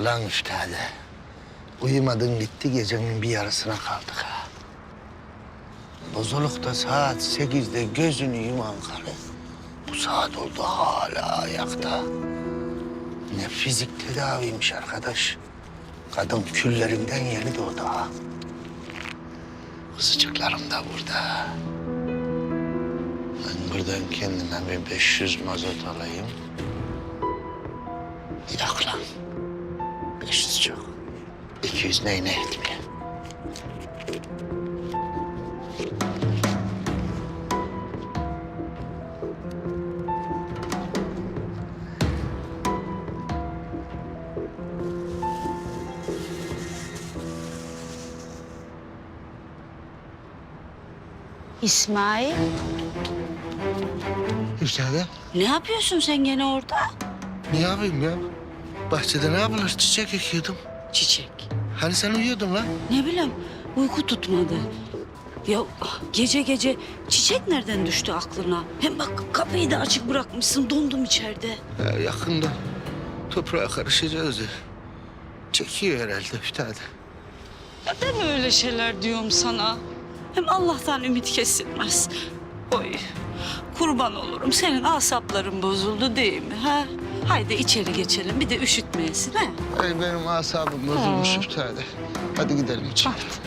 Ulan üstade. Uyumadın gitti gecenin bir yarısına kaldık ha. Bozulukta saat sekizde gözünü yuman karı. Bu saat oldu hala ayakta. Ne fizik tedaviymiş arkadaş. Kadın küllerinden yeni doğdu ha. Kızıcıklarım da burada. Ben buradan kendime bir 500 mazot alayım. Yak lan. 500 çok. 200 neyine etmiyor. İsmail, Üstade ne yapıyorsun sen gene orada? ne yapayım ya? Bahçede ne yapılır? Çiçek ekiyordum. Çiçek. Hani sen uyuyordun lan? Ne bileyim, uyku tutmadı. Ya gece gece çiçek nereden düştü aklına? Hem bak kapıyı da açık bırakmışsın, dondum içeride. Ya yakında toprağa karışacağız ya. Çekiyor herhalde üstade. Ya deme öyle şeyler diyorum sana. Hem Allah'tan ümit kesilmez. Oy, kurban olurum. Senin asapların bozuldu değil mi? Ha? Haydi içeri geçelim, bir de üşütmeyesin ha? Ay benim asabım bozulmuş üstade. Hadi gidelim içeri. Hadi.